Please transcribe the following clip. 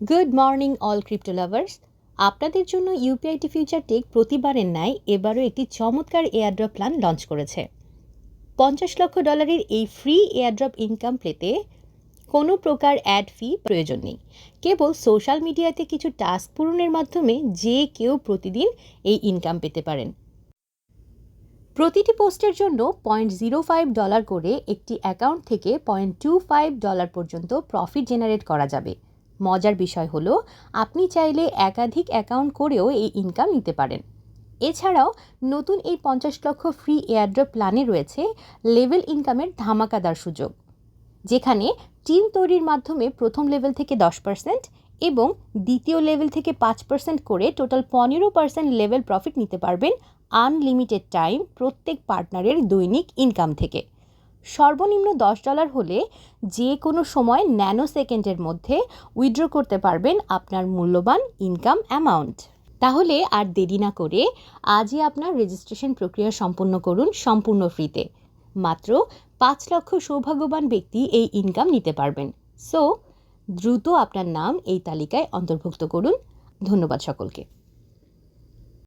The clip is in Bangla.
Good morning all crypto lovers আপনাদের জন্য ইউপিআইটি ফিউচার টেক প্রতিবারের ন্যায় এবারও একটি চমৎকার এয়ারড্রপ প্ল্যান লঞ্চ করেছে। পঞ্চাশ লক্ষ ডলারের এই ফ্রি এয়ারড্রপ ইনকাম পেতে কোনো প্রকার অ্যাড ফি প্রয়োজন নেই। কেবল সোশ্যাল মিডিয়াতে কিছু টাস্ক পূরণের মাধ্যমে যে কেউ প্রতিদিন এই ইনকাম পেতে পারেন। প্রতিটি পোস্টের জন্য পয়েন্ট জিরো ফাইভ ডলার করে একটি অ্যাকাউন্ট থেকে পয়েন্ট টু ফাইভ ডলার পর্যন্ত প্রফিট জেনারেট করা যাবে। মজার বিষয় হলো, আপনি চাইলে একাধিক অ্যাকাউন্ট করেও এই ইনকাম নিতে পারেন। এছাড়াও নতুন এই পঞ্চাশ লক্ষ ফ্রি এয়ারড্রপ প্ল্যানে রয়েছে লেভেল ইনকামের ধামাকাদার সুযোগ, যেখানে টিম তৈরির মাধ্যমে প্রথম লেভেল থেকে দশ পার্সেন্ট এবং দ্বিতীয় লেভেল থেকে পাঁচ পার্সেন্ট করে টোটাল পনেরো পার্সেন্ট লেভেল প্রফিট নিতে পারবেন আনলিমিটেড টাইম প্রত্যেক পার্টনারের দৈনিক ইনকাম থেকে। সর্বনিম্ন দশ ডলার হলে যে কোনো সময় ন্যানো সেকেন্ডের মধ্যে উইথড্র করতে পারবেন আপনার মূল্যবান ইনকাম অ্যামাউন্ট। তাহলে আর দেরি না করে আজই আপনার রেজিস্ট্রেশন প্রক্রিয়া সম্পূর্ণ করুন সম্পূর্ণ ফ্রিতে। মাত্র পাঁচ লক্ষ সৌভাগ্যবান ব্যক্তি এই ইনকাম নিতে পারবেন। সো, দ্রুত আপনার নাম এই তালিকায় অন্তর্ভুক্ত করুন। ধন্যবাদ সকলকে।